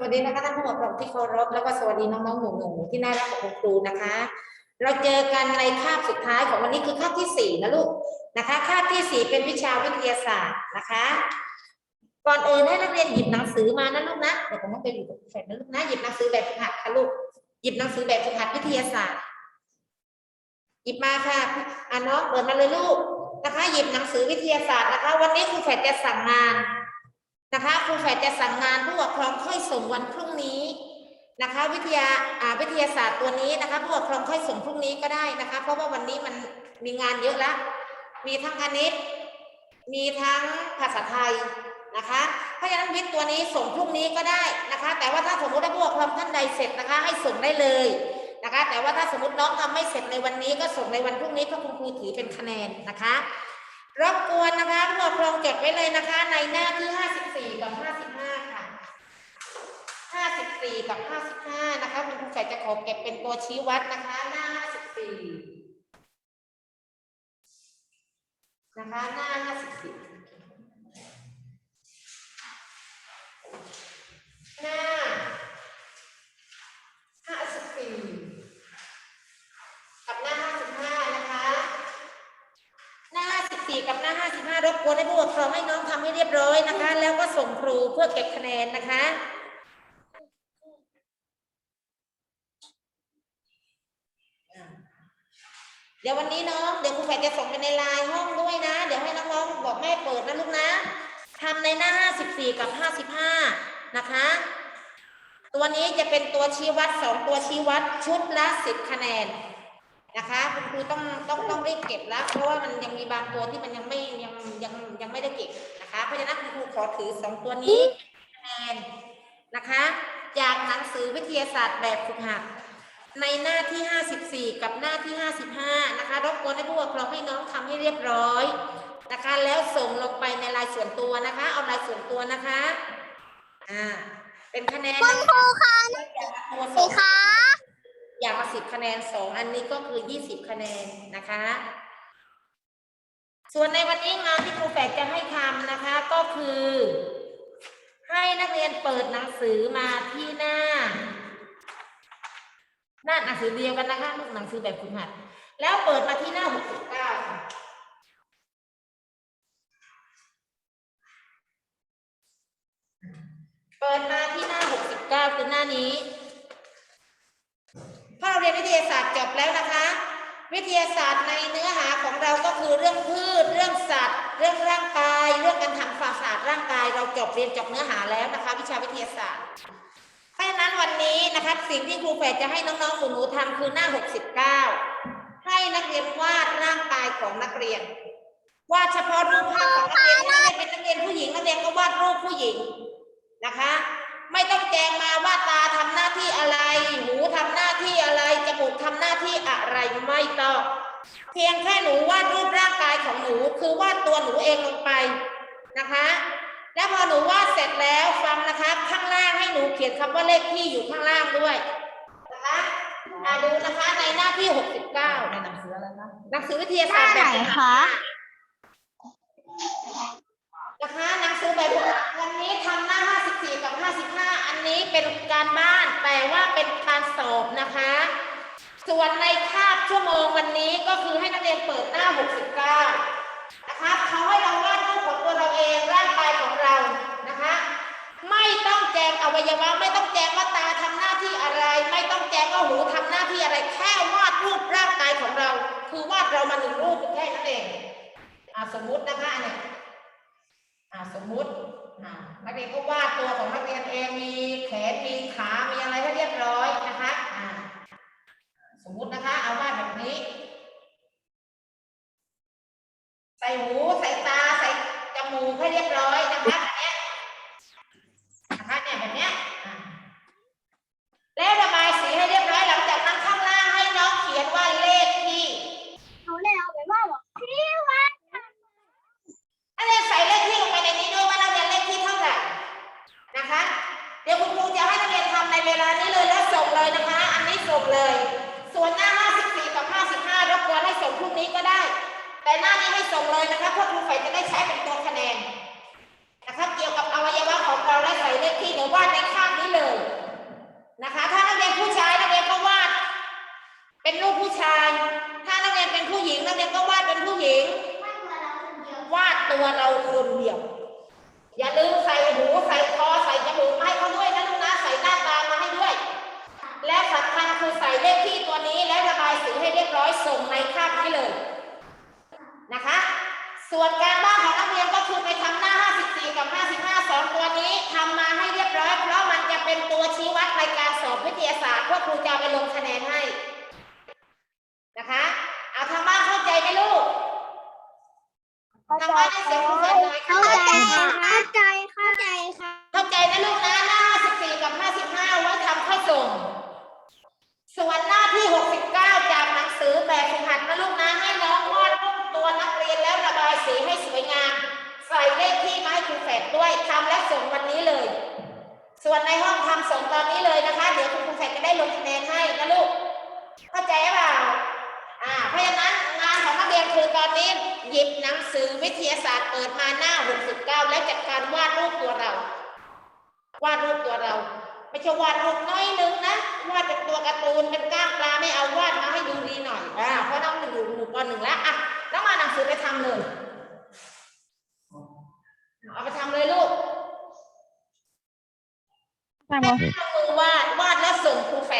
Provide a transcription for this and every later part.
สวัสดีนะคะท่านผู้ปกครองที่เคารพแล้วก็สวัสดีน้องๆหนูๆที่น่ารักของคุณครูนะคะ เราเจอกันในคาบสุดท้ายของวันนี้คือคาบที่สี่นะลูกนะคะคาบที่สี่เป็นวิชาวิทยาศาสตร์นะคะ ก่อนอื่นให้นักเรียนหยิบหนังสือมานะลูกนะเดี๋ยวผมต้องไปอยู่กับแฟนนะลูกนะหยิบหนังสือแบบฝึกหัดค่ะลูกหยิบหนังสือแบบฝึกหัดวิทยาศาสตร์ หยิบมาค่ะอ่าน้องเปิดมาเลยลูกนะคะ หยิบหนังสือวิทยาศาสตร์นะคะ วันนี้ครูแฝดจะสั่งงาน นะคะครูแฝดจะสั่งงานผู้ปกครองค่อยส่งวันพรุ่งนี้นะคะวิทยาอ่าวิทยาศาสตร์ตัวนี้นะคะผู้ปกครองค่อยส่งพรุ่งนี้ก็ได้นะคะ เพราะว่าวันนี้มันมีงานเยอะแล้วมีทั้งคณิตมีทั้งภาษาไทยนะคะ เพราะฉะนั้นวิทย์ตัวนี้ส่งพรุ่งนี้ก็ได้นะคะ แต่ว่าถ้าสมมติว่าผู้ปกครองท่านใดเสร็จนะคะ ให้ส่งได้เลยนะคะ แต่ว่าถ้าสมมติน้องทำไม่เสร็จในวันนี้ก็ส่งในวันพรุ่งนี้เพราะคุณครูถือเป็นคะแนนนะคะ รบกวนนะคะผู้ปกครองจดไว้เลยนะคะ ในหน้าที่ 54 กับ 55 ค่ะ 54 กับ 55 นะคะคุณครูแฝดจะขอเก็บเป็นตัวชี้วัดนะคะ หน้า 54 นะคะ หน้า 54 หน้า 54 กับหน้า 55 นะคะ หน้า 14 กับหน้า 55 รบกวนให้ผู้ปกครองให้น้องทำให้เรียบร้อยนะคะ แล้วก็ส่งครูเพื่อเก็บคะแนนนะคะเดี๋ยววันนี้น้องเดี๋ยวครูแฝดจะส่งไปในไลน์ห้องด้วยนะ เดี๋ยวให้น้องๆบอกแม่เปิดนะลูกนะทำในหน้า 54 กับ 55 นะคะ ตัวนี้จะเป็นตัวชี้วัดสองตัวชี้วัดชุดละ 10 คะแนน นะคะคุณครูต้องต้องต้องรีบเก็บแล้ว เพราะว่ามันยังมีบางตัวที่มันยังไม่ยังยังยังไม่ได้เก็บนะคะเพราะฉะนั้นคุณครูขอถือสองตัวนี้คะแนนนะคะ จากหนังสือวิทยาศาสตร์แบบฝึกหัดในหน้าที่ 54 กับหน้าที่ 55 นะคะ รบกวนให้ผู้ปกครองให้น้องทำให้เรียบร้อยนะคะ แล้วส่งลงไปในรายส่วนตัวนะคะ เอารายส่วนตัวนะคะ อ่า เป็นคะแนนคุณครูคะตัวสสีองคะ อย่างละสิบคะแนนสองอันนี้ก็คือยี่สิบคะแนนนะคะ ส่วนในวันนี้งานที่ครูแฝกจะให้ทำนะคะก็คือ ให้นักเรียนเปิดหนังสือมาที่หน้า หน้าหนังสือเดียวกันนะคะลูกหนังสือแบบฝึกหัด แล้วเปิดมาที่หน้าหกสิบเก้าเปิดมาที่หน้าหกสิบเก้าคือหน้านี้ รียนวิทยาศาสตร์จบแล้วนะคะ วิทยาศาสตร์ในเนื้อหาของเราก็คือเรื่องพืช เรื่องสัตว์ เรื่องร่างกาย เรื่องการทำความสะอาดร่างกาย เราจบเรียนจบเนื้อหาแล้วนะคะ วิชาวิทยาศาสตร์เพราะฉะนั้นวันนี้นะคะสิ่งที่ครูแฝดจะให้น้องๆหนูๆทำคือหน้า 69 ให้นักเรียนวาดร่างกายของนักเรียนวาดเฉพาะรูปภาพของนักเรียนถ้าเป็นนักเรียนผู้หญิงนักเรียนก็วาดรูปผู้หญิงนะคะ ไม่ต้องแจงมาว่าตาทำหน้าที่อะไร หูทำหน้าที่อะไร จมูกทำหน้าที่อะไรไม่ต้อง เพียงแค่หนูวาดรูปร่างกายของหนูคือวาดตัวหนูเองลงไปนะคะ แล้วพอหนูวาดเสร็จแล้วฟังนะคะ ข้างล่างให้หนูเขียนคำว่าเลขที่อยู่ข้างล่างด้วยนะคะอ่าดูนะคะในหน้าที่69ในหนังสืออะไรนะหนังสือวิทยาหศาน้าสตร์ไหแบนบฝึกหัดคะ นะคะหนังสือแบบฝึกหัดวันนี้ทำหน้า 54 กับ 55 อันนี้เป็นการบ้านแต่ว่าเป็นการสอบนะคะ ส่วนในคาบชั่วโมงวันนี้ก็คือให้นักเรียนเปิดหน้า 69 นะคะเขาให้เราวาดรูปของตัวเราเองร่างกายของเรานะคะ ไม่ต้องแจงอวัยวะไม่ต้องแจงว่าตาทำหน้าที่อะไร ไม่ต้องแจงว่าหูทำหน้าที่อะไรแค่วาดรูปร่างกายของเรา คือวาดเรามาหนึ่งรูปแค่นั้นเองอสมมุตินะคะเนี้ย สมมุติอ่านักเรียนก็วาดตัวของนักเรียนเองมีแขนมีขามีอะไรให้เรียบร้อยนะคะอ่าสมมุตินะคะ เอาวาดแบบนี้ ใส่หูใส่ตาใส่จมูกให้เรียบร้อยนะคะแบบเนี้ยนะคะเนี่ยแบบเนี้ย นะคะ ถ้านักเรียนผู้ชายนักเรียนก็วาด เป็นรูปผู้ชาย ถ้านักเรียนเป็นผู้หญิงนักเรียนก็วาดเป็นผู้หญิง วาดตัวเราคนเดียว อย่าลืมใส่หูใส่คอใส่จมูกมาให้เขาด้วยนะลูกนะใส่หน้าตามาให้ด้วย และสำคัญคือใส่เลขที่ตัวนี้และระบายสีให้เรียบร้อยส่งในคาบให้เลยนะคะ ส่วนการบ้านของนักเรียนก็คือไปทำาครูจะไปลงคะแนนให้นะคะ เอาทางบ้านเข้าใจไหมลูกทางบ้านให้เสียงครูเสร็จหน่อยเข้าใจค่ะเข้าใจเข้าใจค่ะ เข้าใจนะลูกนะหน้า54 กับ 55 ไว้ทำค่อส่ง ส่วนหน้าที่ 69 จากหนังสือแบบฝึกหัดนะลูกนะให้น้องวาดรูปตัวนักเรียนแล้วระบายสีให้สวยงามใส่เลขที่มาให้ครูแฝดด้วยทำและส่งวันนี้เลย ส่วนในห้องทำส่งตอนนี้เลยนะคะ เดี๋ยวคุณ ครจะได้ลงคะแนนให้นะลูก เข้าใจเปล่า อ่า เพราะฉะนั้นงานของนักเรียนคือตอนนี้หยิบหนังสือวิทยาศาสตร์เปิดมาหน้า 69 แล้วจัดการวาดรูปตัวเรา วาดรูปตัวเรา ไม่ใช่วาดรูปน้อยนึงนะ วาดเป็นตัวการ์ตูนเป็นก้างปลาไม่เอาวาดมาให้ดูดีหน่อย อ่า เพราะน้องอยู่หมู่ปหนึ่งแล้วอะแล้วมาหนังสือไปทำเลย เอาไปทำเลยลูกค่ะให้เอามื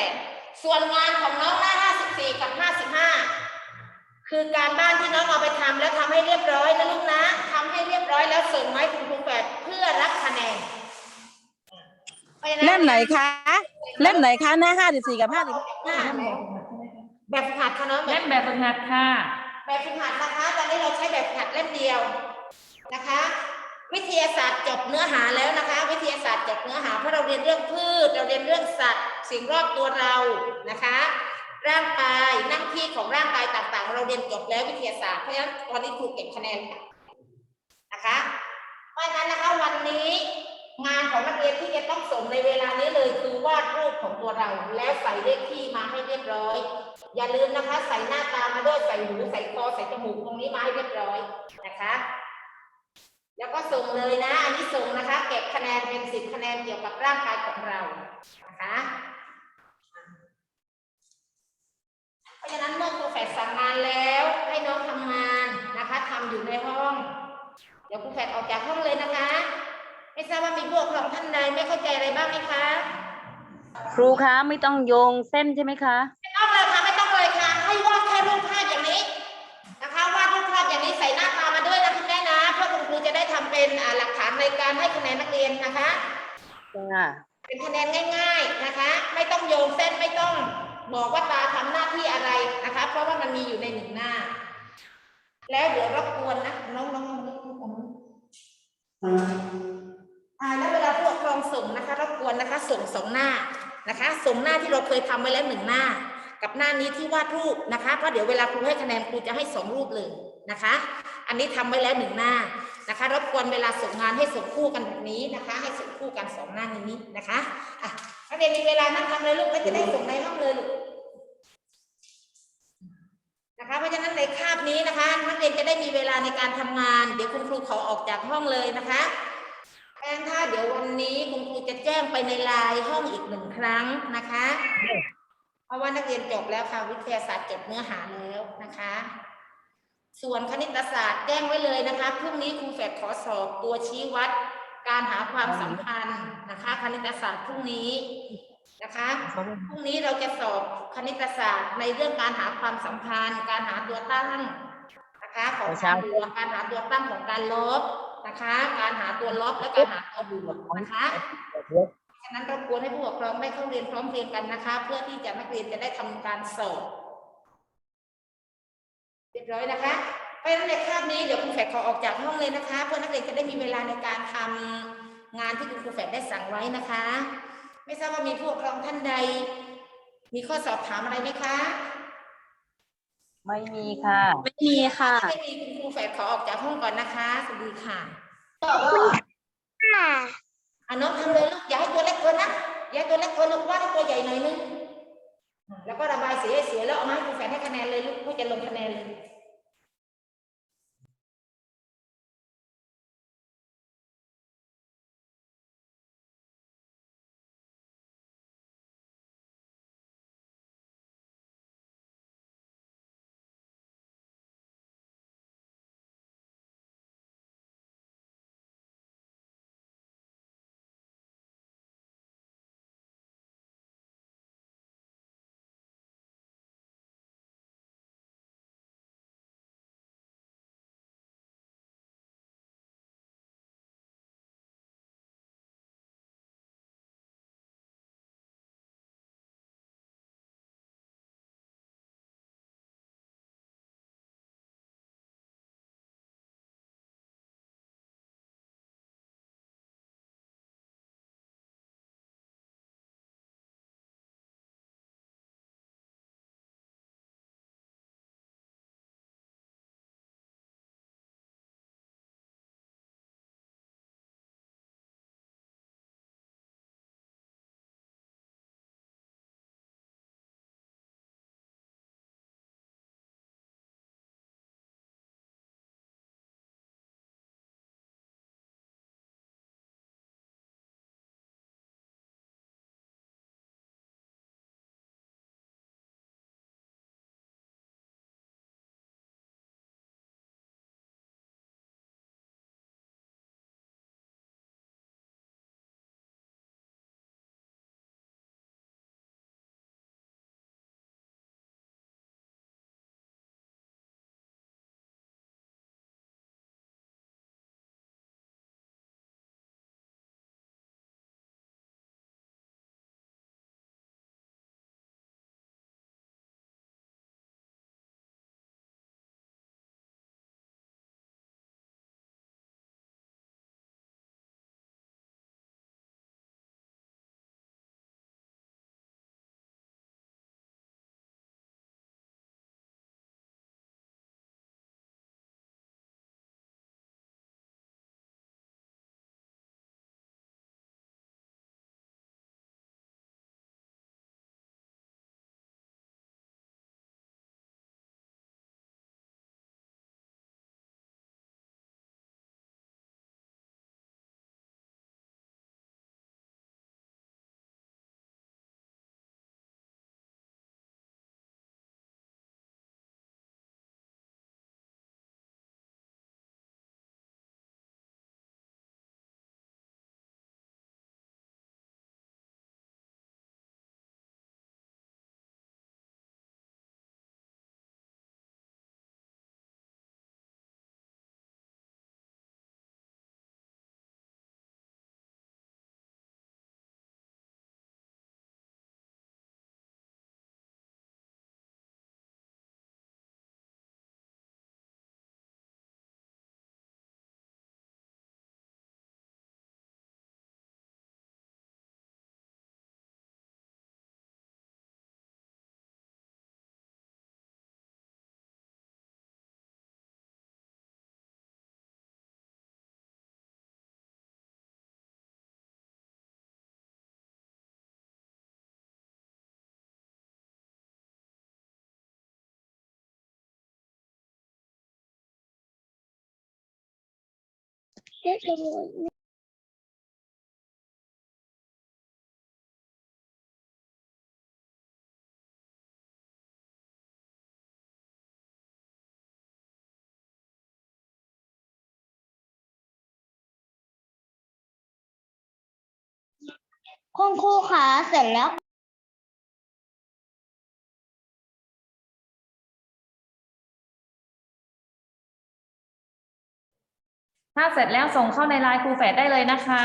8ส่วนงานของน้องหน้า54 กับ 55 คือการบ้านที่น้องเอาไปทำแล้วทำให้เรียบร้อยนะลูกนะทำให้เรียบร้อยแล้วส่งไว้คุณครูแปดเพื่อรับคะแนนเล่มไหนคะเล่มไหนคะหน้า 54 กับ55แบบฝึกหัดค่ะน้องเล่มแบบฝึกหัดค่ะ แบบฝึกหัดนะคะตอนนี้เราใช้แบบฝึกหัดเล่มเดียวนะคะ วิทยาศาสตร์จบเนื้อหาแล้วนะคะ วิทยาศาสตร์จบเนื้อหาเพราะเราเรียนเรื่องพืช เราเรียนเรื่องสัตว์ สิ่งรอบตัวเรานะคะ ร่างกายหน้าที่ของร่างกายต่างๆ เราเรียนจบแล้ววิทยาศาสตร์เพราะฉะนั้นวันนี้ครูเก็บคะแนนนะคะเพราะฉะนั้นนะคะวันนี้งานของนักเรียนที่จะต้องส่งในเวลานี้เลยคือวาดรูปของตัวเรา แล้วใส่เลขที่มาให้เรียบร้อย อย่าลืมนะคะ ใส่หน้าตามาด้วยใส่หูใส่คอใส่จมูกตรงนี้มาให้เรียบร้อยนะคะ แล้วก็ส่งเลยนะ อันนี้ส่งนะคะ เก็บคะแนนเป็นสิบคะแนนเกี่ยวกับร่างกายของเรานะคะเพราะฉะนั้นเมื่อครูแฝดสั่งงานแล้วให้น้องทำงานนะคะทำอยู่ในห้อง เดี๋ยวครูแฝดออกจากห้องเลยนะคะ ไม่ทราบว่ามีพวกเราท่านใดไม่เข้าใจอะไรบ้างไหมคะ ครูคะไม่ต้องโยงเส้นใช่ไหมคะไม่ต้องเลยค่ะไม่ต้อง เป็นคะแนนง่ายๆนะคะ ไม่ต้องโยงเส้นไม่ต้องบอกว่าตาทำหน้าที่อะไรนะคะ เพราะว่ามันมีอยู่ในหนึ่งหน้า แล้วเดี๋ยวรบกวนนะน้องๆน้องๆอ่าแล้วเวลาผู้ปกครองส่งนะคะ รบกวนนะคะ ส่งสองหน้านะคะ ส่งหน้าที่เราเคยทำไว้แล้วหนึ่งหน้า กับหน้านี้ที่วาดรูปนะคะเพราะเดี๋ยวเวลาครูให้คะแนนครูจะให้สองรูปเลยนะคะ อันนี้ทำไว้แล้วหนึ่งหน้านะคะ รบกวนเวลาส่งงานให้ส่งคู่กันแบบนี้นะคะ ให้ส่ง คู่กันสองหน้านี้นะคะอะนักเรียนมีเวลานั่งทำเลยลูกแล้วจะได้ส่งในห้องเลยลูกนะคะเพราะฉะนั้นในคาบนี้นะคะนักเรียนจะได้มีเวลาในการทำงาน เดี๋ยวคุณครูขอออกจากห้องเลยนะคะแอนถ้าเดี๋ยววันนี้คุณครูจะแจ้งไปในไลน์ห้องอีกหนึ่งครั้งนะคะเพราะว่านักเรียนจบแล้วค่ะวิทยาศาสตร์จบเนื้อหาแล้วนะคะ ส่วนคณิตศาสตร์แจ้งไว้เลยนะคะพรุ่งนี้ครูแฝดขอสอบตัวชี้วัด การหาความสัมพันธ์นะคะคณิตศาสตร์พรุ่งนี้นะคะพรุ่งนี้เราจะสอบคณิตศาสตร์ในเรื่องการหาความสัมพันธ์ การหาตัวตั้งนะคะของการบวกการหาตัวตั้งของการลบนะคะ การหาตัวลบและการหาตัวบวกนะคะฉะนั้นเราควรให้ผู้ปกครองได้เข้าเรียนพร้อมเพรียงกันนะคะ เพื่อที่จะนักเรียนจะได้ทำการสอบเรียบร้อยนะคะ เพราะฉะนั้นในคาบนี้เดี๋ยวครูแฝดขอออกจากห้องเลยนะคะ เพื่อนักเรียนจะได้มีเวลาในการทำงานที่คุณครูแฝดได้สั่งไว้นะคะ ไม่ทราบว่ามีผู้ปกครองท่านใด มีข้อสอบถามอะไรไหมคะ ไม่มีค่ะ ไม่มีค่ะไม่มีคุณครูแฝดขอออกจากห้องก่อนนะคะสวัสดีค่ะค่ะอะน้องทำเลยลูกอย่าให้ตัวเล็กเกินนะอย่าให้ตัวเล็กเกินลูกวาดให้ตัวใหญ่หน่อยนึงแล้วก็ระบายสีให้สวยแล้วเอามาให้ครูแฝดให้คะแนนเลยลูกเพื่อจะลงคะแนน เลยคุณครูขาเสร็จแล้ว ถ้าเสร็จแล้วส่งเข้าในไลน์ครูแฝดได้เลยนะคะ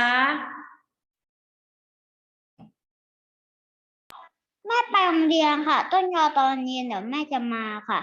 แม่ไปโรงเรียนค่ะ ต้นยอตอนเย็นเดี๋ยวแม่จะมาค่ะ